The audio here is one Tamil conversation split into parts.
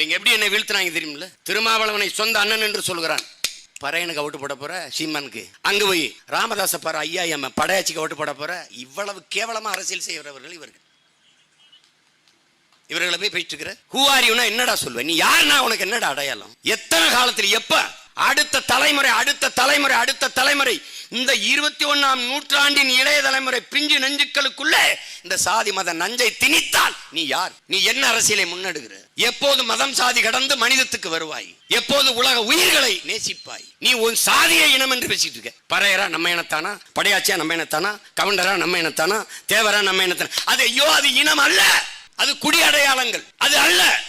நீங்க எப்படி என்னை வீழ்த்தினாங்க தெரியுமில்ல? திருமாவளவனை சொந்த அண்ணன் என்று சொல்கிறான் பறையனுக்கு ஓட்டு போட போற சீமானுக்கு. அங்க போய் ராமதாச பாரு ஐயா எம் படையாச்சிக்கு ஓட்டு போட போற இவ்வளவு கேவலமா அரசியல் செய்கிறவர்கள் இவர்கள். இவர்களை போய் பேசிட்டு இருக்கிற? ஹூ ஆர் யூனா என்னடா சொல்லுவேன் நீ யாருன்னா உனக்கு என்னடா அடையாளம்? எத்தனை காலத்தில் எப்ப அடுத்த தலைமுறை அடுத்த தலைமுறை அடுத்த தலைமுறை. இந்த இருபத்தி ஒண்ணாம் நூற்றாண்டின் இளைய தலைமுறை பிஞ்சு நெஞ்சுக்களுக்குள்ளே இந்த சாதி மத நஞ்சை திணித்தால் நீ யார்? நீ என்ன அரசியலை முன்னெடுகிற எப்போது மதம் சாதி கடந்து மனிதத்துக்கு வருவாய்? எப்போது உலக உயிர்களை நேசிப்பாய்? நீ உன் சாதிய இனம் என்று பேசிட்டு இருக்க. பறையரா நம்ம இனத்தானா? படையாச்சியா நம்ம இனத்தானா? கவுண்டரா நம்ம இனத்தானா? தேவரா நம்ம இனத்தானா? அது ஐயோ அது இனம் அல்ல. அது குடி அடையாளங்கள் அது அல்ல.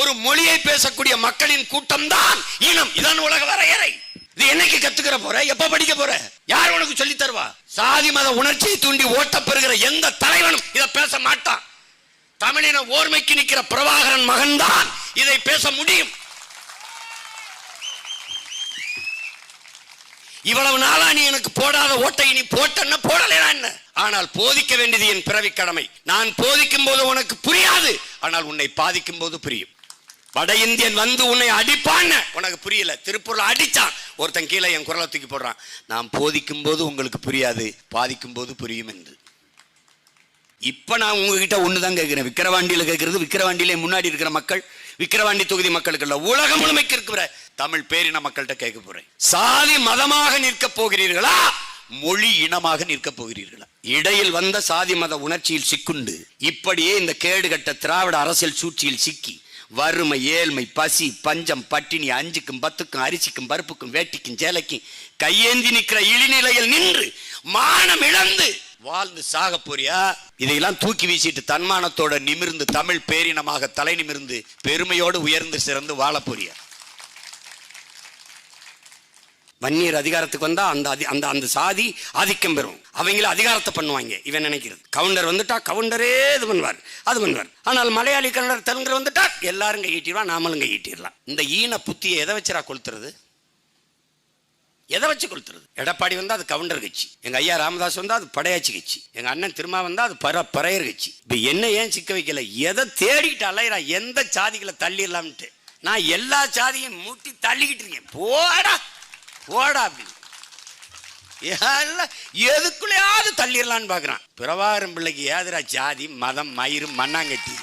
ஒரு மொழியை பேசக்கூடிய மக்களின் கூட்டம் தான் இனம். இதான் உலக வரையறை. இது என்னைக்கு கத்துக்கிற போற? எப்ப படிக்க போற? யார் உனக்கு சொல்லி தருவா? சாதி மத உணர்ச்சியை தூண்டி ஓட்ட பெறுகிற எந்த தலைவனும் இதை பேச மாட்டான். தமிழின ஓர்மைக்கு நிற்கிற பிரபாகரன் மகன்தான் இதை பேச முடியும். இவ்வளவு நாளா நீ எனக்கு போடாத ஓட்டை நீ போட்டன்னா போடலையா என்ன? ஆனால் போதிக்க வேண்டியது என் பிறவி கடமை. நான் போதிக்கும் போது உனக்கு புரியாது. ஆனால் உன்னை பாதிக்கும் போது புரியும். வட இந்தியன் வந்து உன்னை அடிப்பான்னு. உனக்கு புரியல. திருப்பூர்ல அடிச்சான். ஒருத்தன் கீழே என் குரலை தூக்கி போடுறான். நான் போதிக்கும் போது உங்களுக்கு புரியாது. பாதிக்கும் போது புரியும் என்று. இப்ப நான் உங்ககிட்ட ஒண்ணுதான் கேட்கிறேன். விக்கிரவாண்டியில கேட்கறது விக்கிரவாண்டியிலே முன்னாடி இருக்கிற மக்கள் விக்கிரவாண்டி தொகுதி மக்களுக்கு இல்ல உலகம் முழுமைக்கு இருக்கிற தமிழ் பேரின மக்கள்கிட்ட கேட்க போறேன். சாதி மதமாக நிற்க போகிறீர்களா? மொழி இனமாக நிற்க போகிறீர்களா? இடையில் வந்த சாதி மத உணர்ச்சியில் சிக்குண்டு இப்படியே இந்த கேடுகட்ட திராவிட அரசியல் சூழ்ச்சியில் சிக்கி வறுமை ஏழ்மை பசி பஞ்சம் பட்டினி அஞ்சுக்கும் பத்துக்கும் அரிசிக்கும் பருப்புக்கும் வேட்டிக்கும் சேலைக்கும் கையேந்தி நிற்கிற இழிநிலையில் நின்று மானம் இழந்து வாழ்ந்து சாக போறியா? இதையெல்லாம் தூக்கி வீசிட்டு தன்மானத்தோட நிமிர்ந்து தமிழ் பேரினமாக தலை நிமிர்ந்து பெருமையோடு உயர்ந்து சிறந்து வாழ போறியா? வன்னியர் அதிகாரத்துக்கு வந்தா அந்த அதி- அந்த அந்த சாதி ஆதிக்கம் பெறும். அவங்கள அதிகாரத்தை பண்ணுவாங்க. இவன் நினைக்கிறது. கவுண்டர் வந்துட்டா கவுண்டரே இது பண்ணுவார் அது பண்ணுவார். ஆனால் மலையாளி கன்னடர் தெலுங்கர் வந்துட்டா எல்லாரும் கையிட்டிடுவா நாமளும் கையிட்டிடலாம். இந்த ஈன புத்தியை எதை வச்சுரா கொளுத்துறது? எதை வச்சு கொளுத்துறது? எடப்பாடி வந்தா அது கவுண்டர் கட்சி. எங்க ஐயா ராமதாஸ் வந்தா அது படையாச்சி கட்சி. எங்க அண்ணன் திருமா வந்தா அது பர பறையர் கட்சி. இப்ப என்ன ஏன் சிக்க வைக்கல? எதை தேடிட்டு அலையிறா? எந்த சாதிகளை தள்ளிடலாம்ட்டு நான் எல்லா சாதியும் மூட்டி தள்ளிக்கிட்டு இருக்கேன். போடா! ஓடா அப்படி. எதுக்குள்ளேயாவது தள்ளிடலான்னு பார்க்குறான். பிரபாகரம் பிள்ளைக்கு ஏதுரா ஜாதி மதம் மயிறு மண்ணாங்கட்டி?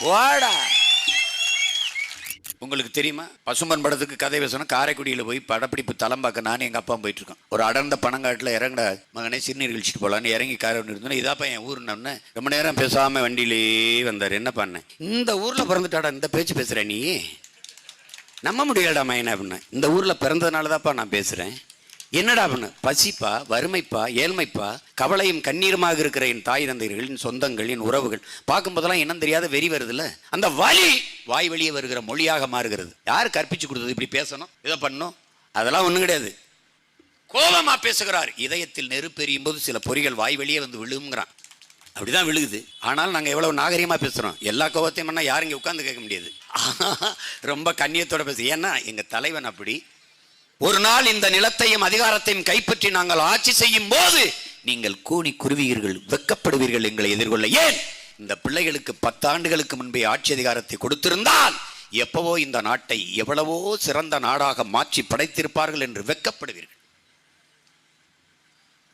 போடா உங்களுக்கு தெரியுமா? பசும்பன் படத்துக்கு கதை பேசணும். காரைக்குடியில் போய் படப்பிடிப்பு தளம் பார்க்க நானும் எங்கள் அப்பா போயிட்டு இருக்கோம் ஒரு அடர்ந்த பணங்காட்டில் இறங்கடா மகனே சிறுநீர் கழிச்சிட்டு போகலான்னு இறங்கி காரை இருந்தோம் இதாப்பா என் ஊருன்னு ரொம்ப நேரம் பேசாமல் வண்டியிலே வந்தார். என்ன பண்ணேன் இந்த ஊரில் பிறந்துட்டாடா இந்த பேச்சு பேசுகிற நீ? நம்ப முடியலடா மையனா அப்படின்னு இந்த ஊரில் பிறந்ததுனால தான்ப்பா நான் பேசுகிறேன் என்னடா அப்படின்னு பசிப்பா வறுமைப்பா ஏழ்மைப்பா கவலையும் கண்ணீருமாக இருக்கிற என் தாய் தந்தைகளின் சொந்தங்கள் என் உறவுகள் பார்க்கும்போதெல்லாம் இனம் தெரியாத வெறி வருதுல்ல? அந்த வலி வாய் வெளியே வருகிற மொழியாக மாறுகிறது. யார் கற்பிச்சு கொடுத்தது இப்படி பேசணும்? இதை பண்ணணும்? அதெல்லாம் ஒன்றும் கிடையாது. கோபமாக பேசுகிறார். இதயத்தில் நெருப்பெரியும் போது சில பொறிகள் வாய் வெளியே வந்து விழுங்குறான். அப்படிதான் விழுகுது. ஆனால் நாங்கள் எவ்வளவு நாகரிகமாக பேசுகிறோம் எல்லா கோபத்தையும் பண்ணால் யாரும் இங்கே உட்காந்து கேட்க முடியாது. ரொம்ப கண்ணியத்தோட பேசு. ஏன்னா எங்கள் தலைவன் அப்படி. ஒரு நாள் இந்த நிலத்தையும் அதிகாரத்தையும் கைப்பற்றி நாங்கள் ஆட்சி செய்யும் போது நீங்கள் கூனி குருவீர்கள் வெக்கப்படுவீர்கள் எங்களை எதிர்கொள்ள. ஏன்? இந்த பிள்ளைகளுக்கு பத்தாண்டுகளுக்கு முன்பே ஆட்சி அதிகாரத்தை கொடுத்திருந்தால் எப்பவோ இந்த நாட்டை எவ்வளவோ சிறந்த நாடாக மாற்றி படைத்திருப்பார்கள் என்று வெக்கப்படுவீர்கள்.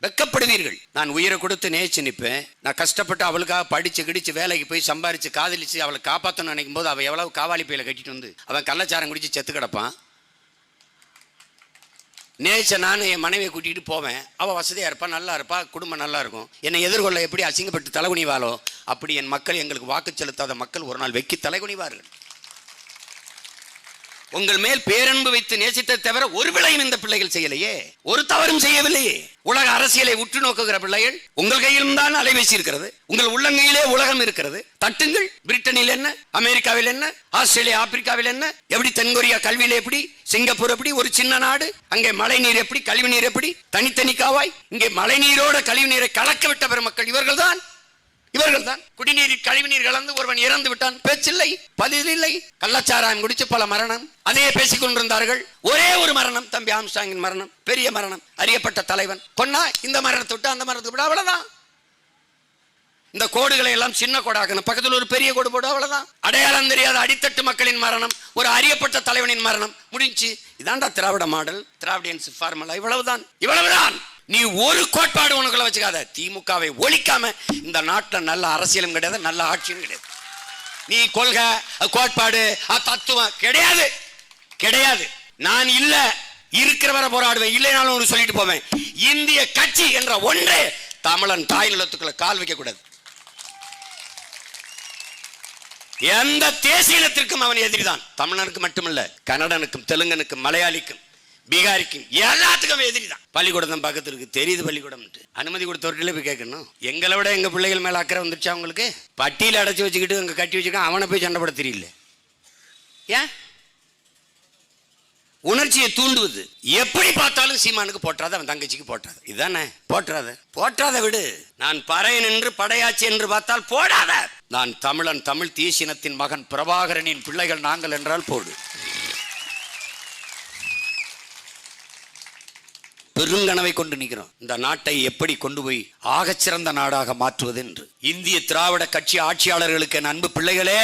வெக்கப்படுவீர்கள். நான் உயிரை கொடுத்து நேச்சு நிற்பேன். நான் கஷ்டப்பட்டு அவளுக்காக படிச்சு கிடிச்சு வேலைக்கு போய் சம்பாரிச்சு காதலிச்சு அவளை காப்பாற்றணும்னு நினைக்கும் போது அவள் எவ்வளவு காவாலி பையில கட்டிட்டு வந்து அவன் கள்ளச்சாரம் குடிச்சு செத்து கிடப்பான். நேச்ச நான் என் மனைவியை கூட்டிகிட்டு போவேன். அவள் வசதியாக இருப்பா நல்லா இருப்பா குடும்பம் நல்லா இருக்கும். என்னை எதிர்கொள்ள எப்படி அசிங்கப்பட்டு தலைகுனிவாளோ அப்படி என் மக்கள் எங்களுக்கு வாக்கு செலுத்தாத மக்கள் ஒரு நாள் வெக்கி தலைகுனிவார்கள். உங்கள் மேல் பேரன்பு வைத்து நேசித்த தவிர ஒரு விளையும் இந்த பிள்ளைகள் செய்யலையே. ஒரு தவறும் செய்யவில்லையே. உலக அரசியலை உற்று நோக்குகிற பிள்ளைகள் உங்கள் கையிலும் தான் அலைபேசி இருக்கிறது உங்கள் உள்ளங்கையிலே உலகம் இருக்கிறது. தட்டுங்கள். பிரிட்டனில் என்ன? அமெரிக்காவில் என்ன? ஆஸ்திரேலியா ஆப்பிரிக்காவில் என்ன? எப்படி தென்கொரியா கல்வியில எப்படி? சிங்கப்பூர் எப்படி? ஒரு சின்ன நாடு. அங்கே மழை நீர் எப்படி? கழிவு நீர் எப்படி? தனித்தனி காவாய். இங்கே மழை நீரோட கழிவு நீரை கலக்க விட்ட பெருமக்கள் இவர்கள் தான் இவர்கள் தான் குடிநீரில் கழிவுநீர் கலந்து ஒருவன் இறந்து விட்டான். பேச்சில்லை பதில் இல்லை கள்ளச்சாராயம் குடிச்சு பல மரணம். அதையே பேசிக் கொண்டிருந்தார்கள். ஒரே ஒரு மரணம் தம்பி ஆம்ஸ்டாங்கின் மரணம். பெரிய மரணம். அறியப்பட்ட தலைவன். கொன்னா இந்த மரணத்தை விட்டு அந்த மரணத்தை விட அவ்வளவுதான். இந்த கோடுகளை எல்லாம் சின்ன கோடாக்கணும். பக்கத்தில் ஒரு பெரிய கோடு போடு அவ்வளவுதான். அடையாளம் தெரியாத அடித்தட்டு மக்களின் மரணம். ஒரு அறியப்பட்ட தலைவனின் மரணம். முடிஞ்சு. இதான்டா திராவிட மாடல். Dravidians formula. இவ்வளவுதான். இவ்வளவுதான். நீ ஒரு கோட்பாடு உனக்குள்ள வச்சுக்காத. திமுகவை ஒழிக்காம இந்த நாட்டில் நல்ல அரசியலும் கிடையாது நல்ல ஆட்சியும் கிடையாது. நீ கொள்கை கோட்பாடு தத்துவம் கிடையாது. கிடையாது. நான் இல்ல இருக்கிறவரை போராடுவேன். இல்லைனாலும் ஒன்று சொல்லிட்டு போவேன். இந்திய கட்சி என்ற ஒன்றே தமிழன் தாய் நிலத்துக்குள்ள கால் வைக்க கூடாது எந்த தேசியத்திற்கும் அவன் எதிரிதான். தமிழனுக்கு மட்டுமல்ல கன்னடனுக்கும் தெலுங்கனுக்கும் மலையாளிக்கும். பீகாரிக்கும் எல்லாத்துக்கும் எதிரிதான். பள்ளிக்கூடம் பக்கத்துல இருக்கு. தெரியுது பள்ளிக்கூடம் அனுமதி கொடுத்தவர்கிட்ட போய் கேட்கணும். எங்களை விட எங்க பிள்ளைகள் மேல அக்கறை வந்துருச்சா அவங்களுக்கு பட்டியல அடைச்சு வச்சுக்கிட்டு இங்க கட்டி வச்சுக்க அவனை போய் சண்டை போட தெரியல. ஏன்? உணர்ச்சியை தூண்டுவது. எப்படி பார்த்தாலும் சீமானுக்கு போட்டாத அவன் தங்கச்சிக்கு போட்டாத இதுதானே? போட்டுறாத போட்டாத விடு. நான் பறையன் என்று படையாச்சி என்று பார்த்தால் போடாத. நான் தமிழன் தமிழ் தேசினத்தின் மகன் பிரபாகரனின் பிள்ளைகள் நாங்கள் என்றால் போடு. பெருங்கனவை கொண்டு நிற்கிறோம். இந்த நாட்டை எப்படி கொண்டு போய் ஆகச்சிறந்த நாடாக மாற்றுவது என்று. இந்திய திராவிட கட்சி ஆட்சியாளர்களுக்கு என் அன்பு பிள்ளைகளே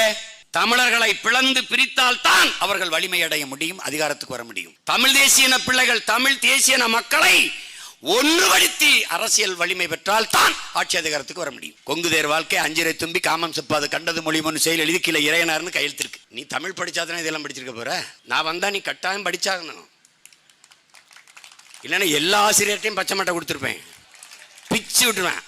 தமிழர்களை பிளந்து பிரித்தால் தான் அவர்கள் வலிமை அடைய முடியும் அதிகாரத்துக்கு வர முடியும். தமிழ் தேசியன பிள்ளைகள் தமிழ் தேசியன மக்களை ஒன்றுபடுத்தி அரசியல் வலிமை பெற்றால் தான் ஆட்சி அதிகாரத்துக்கு வர முடியும். கொங்கு தேர் வாழ்க்கை அஞ்சிரை தும்பி காமம் செப்பாது கண்டது மொழி ஒன்று செயல் எழுதி கீழே இறையனார்னு கையெழுத்திருக்கு. நீ தமிழ் படிச்சாதானே இதெல்லாம் படிச்சிருக்க போற? நான் வந்தா நீ கட்டாயம் படிச்சாகணும். இல்லைன்னா எல்லா ஆசிரியர்கிட்டையும் பச்சை மட்டை கொடுத்துருப்பேன். பிச்சு விட்டுருவேன்.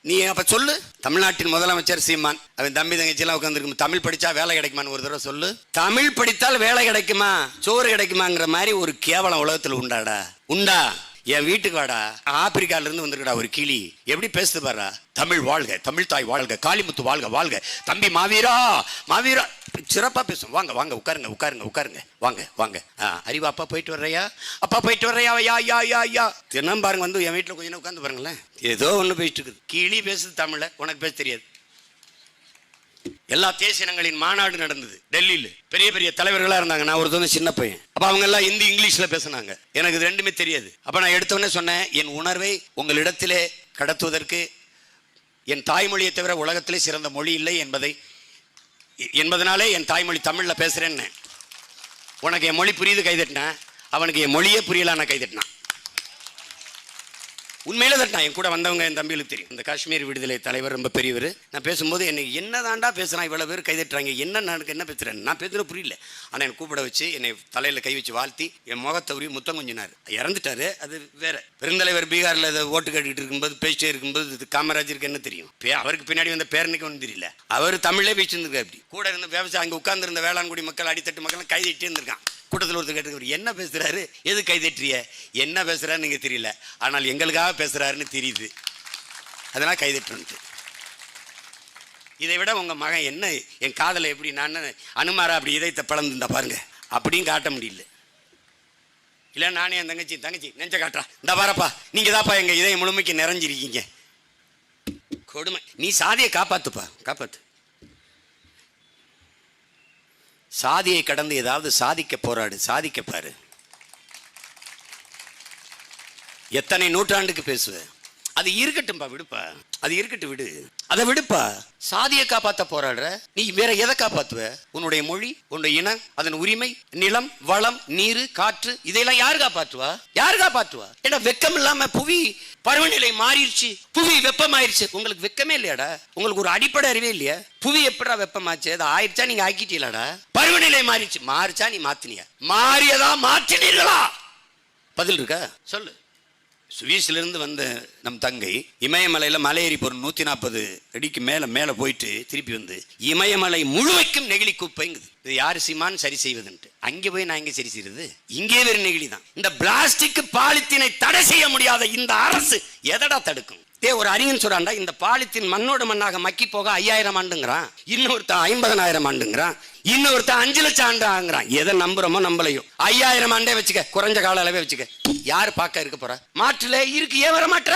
நீ அப்போ சொல்லு. தமிழ்நாட்டின் முதலமைச்சர் சீமான் அவன் தம்பி தங்கச்சியெல்லாம் உட்காந்துருக்கும் தமிழ் படித்தா வேலை கிடைக்குமான்னு ஒரு தடவை சொல்லு. தமிழ் படித்தால் வேலை கிடைக்குமா? சோறு கிடைக்குமாங்கிற மாதிரி ஒரு கேவலம் உலகத்தில் உண்டாடா. உண்டா? என் வீட்டுக்கு வாடா. ஆப்பிரிக்கால இருந்து வந்திருக்கடா ஒரு கிளி. எப்படி பேசுது பாரு தமிழ் வாழ்க தமிழ் தாய் வாழ்க காளிமுத்து வாழ்க வாழ்க. தம்பி மாவீரா மாவீரா. சிறப்பாக பேசும் வாங்க வாங்க உட்காருங்க உட்காருங்க உட்காருங்க. வாங்க வாங்க. ஆ, அறிவா அப்பா போயிட்டு வர்றையா? அப்பா போயிட்டு வர்றையா? யா யா யா யா. தினம் பாருங்க வந்து என் வீட்டில் கொஞ்ச நேரம் உட்காந்து பாருங்களேன். ஏதோ ஒன்று போயிட்டு இருக்குது கிளி பேசுது தமிழில் உனக்கு பேச தெரியாது. எல்லா தேசியனங்களின் மாநாடு நடந்தது டெல்லியில். பெரிய பெரிய தலைவர்களாக இருந்தாங்க. நான் ஒருத்தவங்க சின்ன பையன். அப்போ அவங்க எல்லாம் ஹிந்தி இங்கிலீஷில் பேசுனாங்க. எனக்கு இது ரெண்டுமே தெரியாது. அப்போ நான் எடுத்தவொடனே சொன்னேன் என் உணர்வை உங்களிடத்திலே கடத்துவதற்கு என் தாய்மொழியை தவிர உலகத்திலே சிறந்த மொழி இல்லை என்பதை என்பதனாலே என் தாய்மொழி தமிழ்ல பேசுறேன்னு. உனக்கு என் மொழி புரியுது கைதட்டினேன் அவனுக்கு என் மொழியே புரியலான்னு கைதட்டினான் உண்மையில தான் என் கூட வந்தவங்க என் தம்பிகளுக்கு தெரியும். இந்த காஷ்மீர் விடுதலை தலைவர் ரொம்ப பெரியவர். நான் பேசும்போது என்னை என்ன தாண்டா பேசுகிறான் இவ்வளோ பேர் கைதட்டுறாங்க என்ன நான் என்ன பேசுகிறேன் நான் பேசுகிற புரியல. ஆனால் என்னை கூப்பிட வச்சு என்னை தலையில் கை வச்சு வாழ்த்தி என் முகத்தை உரி முத்தம் கொஞ்சினார். இறந்துட்டாரு அது வேற. பெருந்தலைவர் பீகாரில் இதை ஓட்டு கேட்டுக்கிட்டு இருக்கும்போது பேசிட்டே இருக்கும்போது இது காமராஜருக்கு என்ன தெரியும்? பே- அவருக்கு பின்னாடி வந்த பேரனுக்கு ஒன்றும் தெரியல. அவர் தமிழே பேசிட்டு அப்படி. கூட இருந்த விவசாயம் அங்கே உட்கார்ந்துருந்த வேளாண்குடி மக்கள் அடித்தட்டு மக்கள் கைதிட்டே இருந்திருக்கான். கூட்டத்தில் ஒருத்தர் கேட்டு என்ன பேசுகிறாரு எது கைதட்டிய என்ன பேசுகிறாருன்னு நீங்கள் தெரியல. ஆனால் எங்களுக்காக பேசுறாருன்னு தெரியுது. அதனால் கைதட்டுன்ட்டு இதை விட உங்க மகன் என்ன என் காதலை எப்படி நான் அனுமாரா அப்படி இதயத்தை பிளந்துருந்தா பாருங்க. அப்படியும் காட்ட முடியல. இல்லை நானே என் தங்கச்சி தங்கச்சி நெஞ்ச காட்டுறா. இந்த பாரப்பா நீங்கள் தான்ப்பா எங்க இதயம் முழுமைக்கு நிறைஞ்சிருக்கீங்க. கொடுமை. நீ சாதியை காப்பாத்துப்பா காப்பாத்து. சாதியை கடந்து ஏதாவது சாதிக்க போராடு சாதிக்க பாரு. எத்தனை நூற்றாண்டுக்கு பேசுவ? அது இருக்கட்டும்பா விடுப்பா. அது இருக்கட்டும் விடு. அதை விடுப்பா. சாதியை காப்பாத்த போராடுற நீ வேற எதை காப்பாத்துவ? உன்னுடைய மொழி உன்னுடைய இனம் அதன் உரிமை நிலம் வளம் நீர் காற்று இதையெல்லாம் யாரு காப்பாற்றுவா யாரு காப்பாற்றுவா ஏன்னா வெக்கம் இல்லாம புவி பருவநிலை மாறிடுச்சு. புவி வெப்பமாயிருச்சு. உங்களுக்கு வெக்கமே இல்லையாடா? உங்களுக்கு ஒரு அடிப்படை அறிவே இல்லையா? புவி எப்படா வெப்பமாச்சு? அது ஆயிடுச்சா? நீங்க ஆக்கிட்டீங்களாடா? பருவநிலை மாறிடுச்சு. மாறிச்சா? நீ மாத்தினியா? மாறியதா மாற்றினீர்களா? பதில் இருக்கா? சொல்லு. சுவிஸ்லேருந்து வந்த நம் தங்கை இமயமலையில் மலை ஏறி நூற்றி நாற்பது அடிக்கு மேலே மேலே போயிட்டு திருப்பி வந்து இமயமலை முழுமைக்கும் நெகிழி குப்பைங்குது. இது யாரு சீமான்? சரி செய்வதுன்ட்டு. அங்கே போய் நான் இங்கே சரி செய்யறது இங்கே வெறும் நெகிழி தான். இந்த பிளாஸ்டிக் பாலித்தீனை தடை செய்ய முடியாத இந்த அரசு எதடா தடுக்கும்? ஏ ஒரு அறிஞன் சொல்றான்டா இந்த பாலித்தீன் மண்ணோட மண்ணாக மக்கி போக ஐயாயிரம் ஆண்டுங்கிறான் இன்னொருத்தன் ஐம்பதனாயிரம் ஆண்டுங்கிறான் இன்னொருத்தன் அஞ்சு லட்சம் ஆண்டு ஆகுறான் எதை நம்புறோமோ நம்பலையோ. ஐயாயிரம் ஆண்டே வச்சுக்க குறைஞ்ச கால அளவே வச்சுக்க. யார் பார்க்க இருக்க போற? மாற்றுல இருக்கு ஏன் வர மாட்ட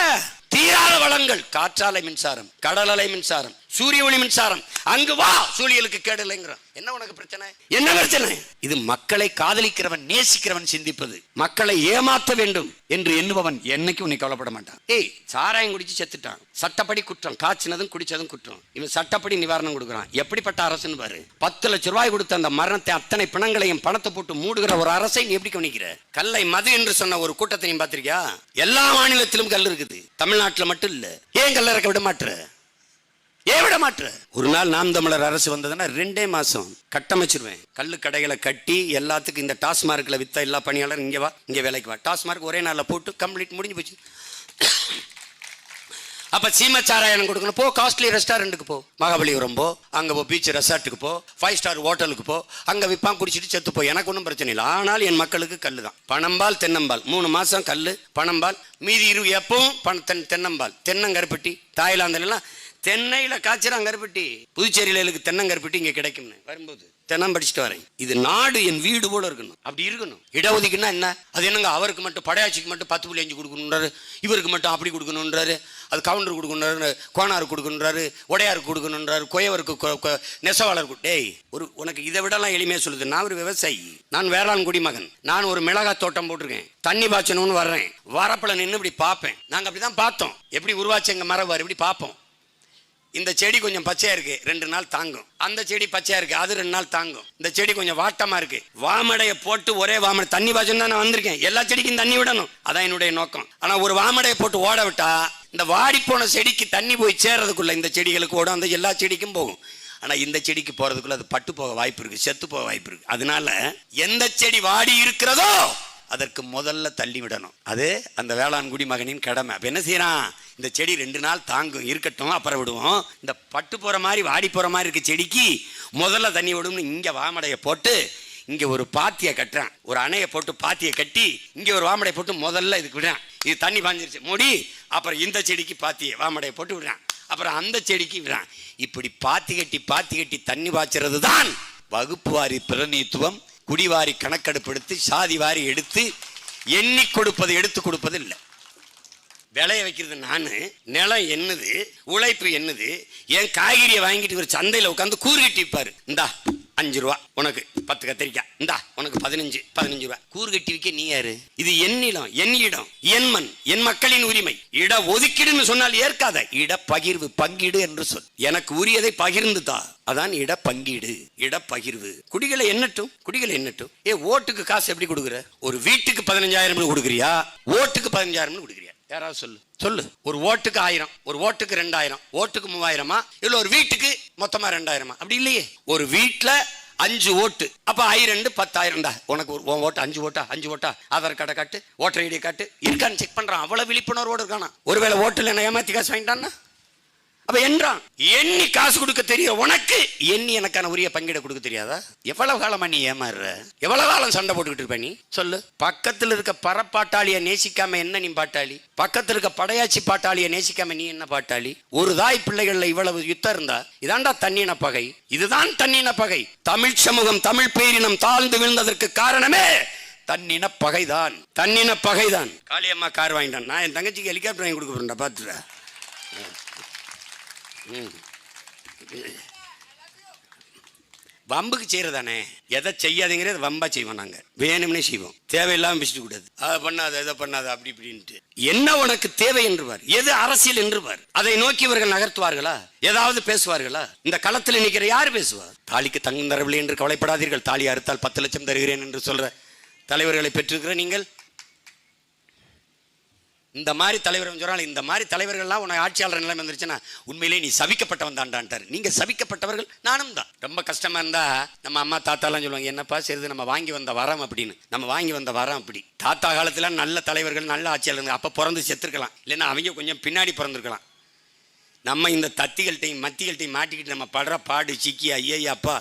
தீராத வளங்கள் காற்றாலை மின்சாரம் கடலலை மின்சாரம் சூரிய ஒளி மின்சாரம். அங்கு வா சூழியலுக்கு கேடு இல்லைங்கிறான் என்ன உனக்கு பிரச்சனை? என்ன பிரச்சனை? இது மக்களை காதலிக்கிறவன் நேசிக்கிறவன் சிந்திப்பது. மக்களை ஏமாற்ற வேண்டும் என்று எண்ணுபவன் என்னைக்கும் உன்னை கவலைப்பட மாட்டான். ஏய் சாராயம் குடிச்சு செத்துட்டான். சட்டப்படி குற்றம். காய்ச்சினதும் குடிச்சதும் குற்றம். இவன் சட்டப்படி நிவாரணம் கொடுக்குறான். எப்படிப்பட்ட அரசுன்னு பாரு. பத்து லட்ச ரூபாய் கொடுத்த அந்த மரணத்தை அத்தனை பிணங்களையும் பணத்தை போட்டு மூடுகிற ஒரு அரசை நீ எப்படி கவனிக்கிற? கல்லை மது என்று சொன்ன ஒரு கூட்டத்தை நீ பாத்திருக்கியா எல்லா மாநிலத்திலும் கல் இருக்குது. தமிழ்நாட்டுல மட்டும் இல்ல. ஏன் கல்ல இறக்க விட மாட்டுற? ஏன் விட மாட்டேன் ஒரு நாள் நாம் தமிழர் அரசு வந்ததுன்னா ரெண்டே மாசம் கட்டமைச்சிருவேன். கல்லு கடைகளை கட்டி எல்லாத்துக்கும் இந்த டாஸ்மார்க்ல வித்த எல்லா பணியாளரும் இங்கே வா இங்கே வேலைக்கு வா. டாஸ்மார்க் ஒரே நாளில் போட்டு கம்ப்ளீட் முடிஞ்சு போச்சு. அப்ப சீமச்சாராயணம் கொடுக்கணும். போ காஸ்ட்லி ரெஸ்டாரண்ட்டுக்கு போ. மகாபலிபுரம் போ அங்க போ பீச் ரெசார்ட்டுக்கு போ ஃபைவ் ஸ்டார் ஹோட்டலுக்கு போ அங்க விற்பான் குடிச்சிட்டு செத்து போ. எனக்கு ஒன்றும் பிரச்சனை இல்லை. ஆனால் என் மக்களுக்கு கல் தான். பணம்பால் தென்னம்பால். மூணு மாசம் கல் பணம்பால் மீதி இரு எப்பவும் பண தென் தென்னம்பால். தென்னங்கருப்பட்டி தாய்லாந்துலாம் தென்னையில காய்ச்சறான் கருப்பட்டி புதுச்சேரியில எனக்கு தென்னங்கருப்பட்டி இங்க கிடைக்கும்னு? வரும்போது தென்னம் படிச்சுட்டு வரேன். இது நாடு என் வீடு போல இருக்கணும். அப்படி இருக்கணும். இடஒதுக்குன்னா என்ன? அது என்னங்க? அவருக்கு மட்டும் படையாட்சிக்கு மட்டும் பத்து புள்ளி அஞ்சு கொடுக்கணுன்றாரு இவருக்கு மட்டும் அப்படி கொடுக்கணுன்றாரு அது கவுண்டர் கொடுக்கணுன்றாரு கோனாருக்கு கொடுக்கணுன்றாரு உடையாருக்கு கொடுக்கணுன்றாரு கொயவருக்கு கொ- கொ- டேய் ஒரு உனக்கு இதை விடலாம் எளிமையாக சொல்லுது. நான் ஒரு விவசாயி. நான் வேளாண் குடிமகன் நான் ஒரு மிளகாய் தோட்டம் போட்டிருக்கேன். தண்ணி பாய்ச்சணும்னு வர்றேன். வரப்பில் நின்று இப்படி பார்ப்பேன். நாங்கள் அப்படி தான் பார்த்தோம். எப்படி உருவாச்சு எங்கள் மரம் இப்படி பார்ப்போம். இந்த செடி கொஞ்சம் பச்சையா இருக்கு ரெண்டு நாள் தாங்கும். அந்த செடி பச்சையா இருக்கு அது ரெண்டு நாள் தாங்கும். இந்த செடி கொஞ்சம் வாட்டமா இருக்கு. வாமடையை போட்டு ஒரே வாமடை தண்ணி பாய்ச்சணும் தான் நான் வந்திருக்கேன். எல்லா செடிக்கும் தண்ணி விடணும். அதான் என்னுடைய நோக்கம். ஆனா ஒரு வாமடையை போட்டு ஓட விட்டா இந்த வாடி போன செடிக்கு தண்ணி போய் சேர்றதுக்குள்ள இந்த செடிகளுக்கு ஓடும் அந்த எல்லா செடிக்கும் போகும். ஆனா இந்த செடிக்கு போறதுக்குள்ள அது பட்டு போக வாய்ப்பு இருக்கு செத்து போக வாய்ப்பு இருக்கு. அதனால எந்த செடி வாடி இருக்கிறதோ அதற்கு முதல்ல தள்ளி விடணும். அது அந்த வேளாண் குடிமகனின் கடமை. அப்ப என்ன செய்யறான்? இந்த செடி ரெண்டு நாள் தாங்கும் இருக்கட்டும் அப்புறம் விடுவோம். இந்த பட்டு போகிற மாதிரி வாடி போகிற மாதிரி இருக்க செடிக்கு முதல்ல தண்ணி விடும்னு இங்கே வாமடையை போட்டு இங்கே ஒரு பாத்தியை கட்டுறேன். ஒரு அணையை போட்டு பாத்தியை கட்டி இங்கே ஒரு வாமடையை போட்டு முதல்ல இதுக்கு விடுறேன். இது தண்ணி பாஞ்சிருச்சு மூடி அப்புறம் இந்த செடிக்கு பாத்தியை வாமடையை போட்டு விடுறேன். அப்புறம் அந்த செடிக்கு விடுறேன். இப்படி பாத்தி கட்டி பாத்தி கட்டி தண்ணி பாய்ச்சறது தான் வகுப்பு வாரி பிரதிநிதித்துவம் குடிவாரி கணக்கெடுப்பெடுத்து சாதி வாரி எடுத்து எண்ணி கொடுப்பது எடுத்து கொடுப்பது இல்லை. விளைய வைக்கிறது நானு நிலம் என்னது உழைப்பு என்னது என் காய்கறியை வாங்கிட்டு ஒரு சந்தையில் உட்காந்து கூறு கட்டி விற்பாரு இந்தா அஞ்சு ரூபா உனக்கு பத்து கத்திரிக்காய். இந்தா உனக்கு பதினஞ்சு பதினஞ்சு ரூபா. கூறு கட்டி விற்க நீ யாரு? இது என் நிலம் என் இடம் என் மண் என் மக்களின் உரிமை. இட ஒதுக்கீடுன்னு சொன்னால் ஏற்காத இட பகிர்வு பங்கீடு என்று சொல். எனக்கு உரியதை பகிர்ந்து தா அதான் இட பங்கீடு இட பகிர்வு. குடிகளை எண்ணட்டும் குடிகளை எண்ணட்டும். ஏ ஓட்டுக்கு காசு எப்படி கொடுக்குற? ஒரு வீட்டுக்கு பதினஞ்சாயிரம் கொடுக்குறியா? ஓட்டுக்கு பதினஞ்சாயிரம் கொடுக்குறியா? யாராவது சொல்லு. சொல்லு. ஒரு ஓட்டுக்கு ஆயிரம். ஒரு ஓட்டுக்கு ரெண்டாயிரம். ஓட்டுக்கு மூவாயிரமா? இல்ல ஒரு வீட்டுக்கு மொத்தமா ரெண்டாயிரமா? அப்படி இல்லையே. ஒரு வீட்டுல அஞ்சு ஓட்டு. அப்ப ஐ ரெண்டு பத்தாயிரம்டா. உனக்கு ஒரு ஓட்டு அஞ்சு ஓட்டா? அஞ்சு ஓட்டா? ஆதார் கார்டை காட்டு ஓட்டர் ஐடியை காட்டு. இருக்கான்னு செக் பண்றான். அவ்வளவு விழிப்புணர்வோடு இருக்கானா? ஒருவேளை ஓட்டுல என்ன ஏமாத்தி காசு வாங்கிட்டான்னா? அப்ப என்றான் எண்ணி காசு கொடுக்க தெரியும். உனக்கு? எண்ணி எனக்கான உரிய பங்கீட கொடுக்க தெரியாதா? எவ்வளவு காலமா நீ ஏமாறுற? எவ்வளவு காலம் சண்டை போட்டுக்கிட்டு இருப்ப நீ? சொல்லு. பக்கத்துல இருக்க பரப்பாட்டாளிய நேசிக்காம என்ன நீ பாட்டாளி? பக்கத்தில் இருக்க படையாச்சி பாட்டாளிய நேசிக்காம நீ என்ன பாட்டாளி? ஒரு தாய் பிள்ளைகள்ல இவ்வளவு யுத்தம் இருந்தா இதாண்டா தன்னின பகை. இதுதான் தன்னின பகை. தமிழ் சமூகம் தமிழ் பேரினம் தாழ்ந்து விழுந்ததற்கு காரணமே தன்னின பகைதான். தன்னின பகைதான். காளியம்மா கார் வாங்கிட்டான் நான் என் தங்கச்சிக்கு ஹெலிகாப்டர் வாங்கி கொடுக்க போறேன்டா பாத்துற வம்புக்கு செய்யறதானே? எதை செய்யாதீங்கிறது வம்பா செய்வோம் நாங்க. வேணும்னே செய்வோம். தேவையில்லாம பேசிட்டு கூடாது அதை பண்ணாத இதை பண்ணாத அப்படி இப்படின்ட்டு. என்ன உனக்கு தேவை என்றுவார் எது அரசியல் என்றுவார் அதை நோக்கி இவர்கள் நகர்த்துவார்களா? ஏதாவது பேசுவார்களா? இந்த களத்தில் நிக்கிற யார் பேசுவார் தாலிக்கு தங்கம் தரவில்லை என்று கவலைப்படாதீர்கள். தாலி அறுத்தால் பத்து லட்சம் தருகிறேன் என்று சொல்ற தலைவர்களை பெற்றிருக்கிற நீங்கள் இந்த மாதிரி தலைவர் சொல்கிறாங்க இந்த மாதிரி தலைவர்கள்லாம் உனக்கு ஆட்சியாளர் நிலைமை வந்துருச்சுன்னா உண்மையிலே நீ சவிக்கப்பட்டவன் தான்டான்ட்டார் நீங்கள் சவிக்கப்பட்டவர்கள் நானும் தான். ரொம்ப கஷ்டமாக இருந்தால் நம்ம அம்மா தாத்தாலாம் சொல்லுவாங்க என்னப்பா சரிது நம்ம வாங்கி வந்த வரம் அப்படின்னு. நம்ம வாங்கி வந்த வரம் அப்படி. தாத்தா காலத்தில் நல்ல தலைவர்கள் நல்ல ஆட்சியாளர்கள் அப்போ பிறந்து செத்துருக்கலாம். இல்லைன்னா அவங்க கொஞ்சம் பின்னாடி பிறந்திருக்கலாம். நம்ம இந்த தத்திகள்கிட்டையும் மத்திகள்கிட்டையும் மாட்டிக்கிட்டு நம்ம படுற பாடு சிக்கி ஐயா அப்பா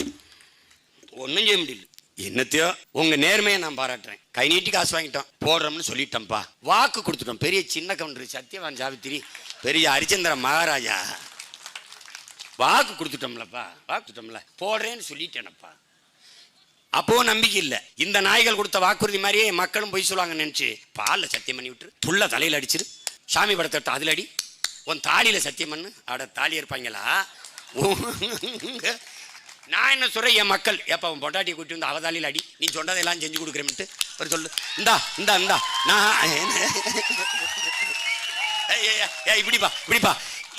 ஒன்றும் செய்ய முடியல. என்னத்தையோ? உங்க நேர்மையை நான் பாராட்டுறேன். கை நீட்டி காசு வாங்கிட்டோம். போடுறோம்னு சொல்லிட்டோம்ப்பா. வாக்கு கொடுத்துட்டோம். பெரிய சின்ன கவுண்டர் சத்யவான் சாவித்திரி பெரிய ஹரிச்சந்திர மகாராஜா. வாக்கு கொடுத்துட்டோம்லப்பா. வாக்கு கொடுத்துட்டோம்ல. போடுறேன்னு சொல்லிட்டேனப்பா. அப்போ நம்பிக்கை இல்லை. இந்த நாய்கள் கொடுத்த வாக்குறுதி மாதிரியே மக்களும் போய் சொல்லுவாங்க நினைச்சு. பால்ல சத்தியம் பண்ணி விட்டுரு. புள்ள தலையில் அடிச்சிரு. சாமி படத்தை எடுத்து அதில் அடி. உன் தாலியில் சத்தியம் பண்ணு. அட தாலி இருப்பாங்களா உங்க- நான் என்ன சொல்கிறேன் என் மக்கள். எப்போ அவன் பொண்டாட்டியை கூட்டி வந்து அவதாலியில் அடி. நீ சொன்னதெல்லாம் செஞ்சு கொடுக்குறேன்ட்டு. ஒரு சொல்லு. இந்தா இந்தா இந்தா. நான் ஏய், ஏய், ஏய், இப்படிப்பா இப்படிப்பா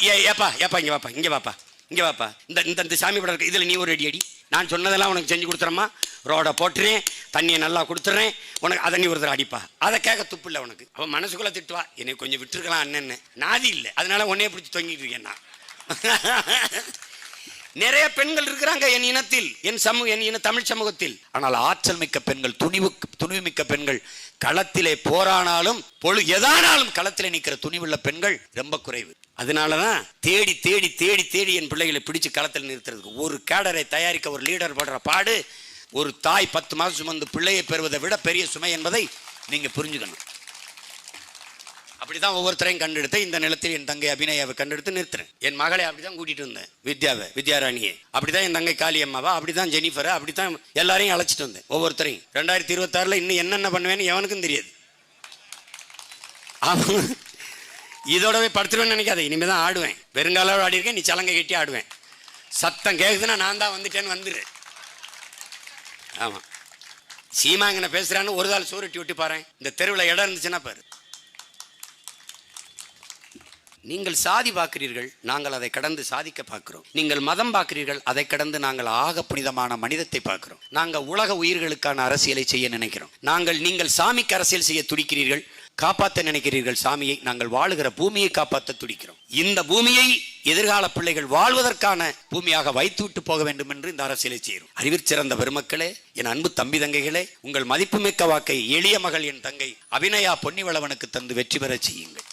ஏ ஏப்பா ஏப்பா இங்கே வாப்பா இங்கே வாப்பா இங்கே வாப்பா. இந்த இந்த இந்த சாமி படம் இருக்குது இதில் நீ ஒரு அடி அடி. நான் சொன்னதெல்லாம் உனக்கு செஞ்சு கொடுத்துறேம்மா. ரோடை போட்டுறேன். தண்ணியை நல்லா கொடுத்துட்றேன் உனக்கு அதை நீ ஒரு தடவை அடிப்பா. அதை கேட்க துப்பு இல்லை உனக்கு. அவன் மனசுக்குள்ளே திட்டுவா என்னை கொஞ்சம் விட்டுருக்கலாம் அண்ணன்னு. நாதி இல்லை. அதனால உன்னையே பிடிச்சி தொங்கிட்டு இருக்கேன் நான். நிறைய பெண்கள் இருக்கிறாங்க என் இனத்தில் என் சமூக என் இன தமிழ் சமூகத்தில். ஆனால் ஆற்றல் மிக்க பெண்கள் துணிவு துணிவு மிக்க பெண்கள் களத்திலே போரானாலும் பொழு எதானாலும் களத்திலே நிற்கிற துணிவுள்ள பெண்கள் ரொம்ப குறைவு. அதனால தான் தேடி தேடி தேடி தேடி என் பிள்ளைகளை பிடிச்சு களத்தில் நிறுத்துறதுக்கு. ஒரு கேடரை தயாரிக்க ஒரு லீடர் படுற பாடு ஒரு தாய் பத்து மாதம் சுமந்து பிள்ளையை பெறுவதை விட பெரிய சுமை என்பதை நீங்க புரிஞ்சுக்கணும். அப்படிதான் ஒவ்வொருத்தரையும் கண்டெடுத்து இந்த நிலத்தில் என் தங்கை அபிநயாவை கண்டெடுத்து நிறுத்துறேன் என் மகளை அப்படிதான் கூட்டிட்டு வந்தேன். வித்யாவை வித்யாராணியை. அப்படிதான் என் தங்கை காளியம்மாவா அப்படிதான் ஜெனிஃபரை அப்படித்தான் எல்லாரையும் அழைச்சிட்டு வந்தேன் ஒவ்வொருத்தரையும். ரெண்டாயிரத்தி இருபத்தாறுல இன்னும் என்னென்ன பண்ணுவேன்னு எவனுக்கும் தெரியாது. ஆமா. இதோடவே படுத்துருவேன்னு நினைக்காத இனிமே தான் ஆடுவேன். வெறுங்காலோட ஆடிருக்கேன் நீ சலங்கை கட்டி ஆடுவேன். சத்தம் கேட்குதுன்னா நான் தான் வந்துட்டேன்னு வந்துடு ஆமாம் சீமாங்கனை பேசுகிறான்னு ஒரு நாள் சூரட்டி விட்டு பாரு இந்த தெருவில் இடம் இருந்துச்சுன்னா பாரு. நீங்கள் சாதி பார்க்கிறீர்கள் நாங்கள் அதை கடந்து சாதிக்க பார்க்கிறோம். நீங்கள் மதம் பார்க்கிறீர்கள் அதை கடந்து நாங்கள் ஆக புனிதமான மனிதத்தை பார்க்கிறோம். நாங்கள் உலக உயிர்களுக்கான அரசியலை செய்ய நினைக்கிறோம். நாங்கள் நீங்கள் சாமிக்கு அரசியல் செய்ய துடிக்கிறீர்கள் காப்பாற்ற நினைக்கிறீர்கள் சாமியை நாங்கள் வாழுகிற பூமியை காப்பாற்ற துடிக்கிறோம். இந்த பூமியை எதிர்கால பிள்ளைகள் வாழ்வதற்கான பூமியாக வைத்து விட்டு போக வேண்டும் என்று இந்த அரசியலை செய்கிறோம். அறிவிற்சிறந்த பெருமக்களே என் அன்பு தம்பி தங்கைகளே உங்கள் மதிப்புமிக்க வாக்கை எளிய மகள் என் தங்கை அபிநயா பொன்னிவளவனுக்கு தந்து வெற்றி பெறச் செய்யுங்கள்.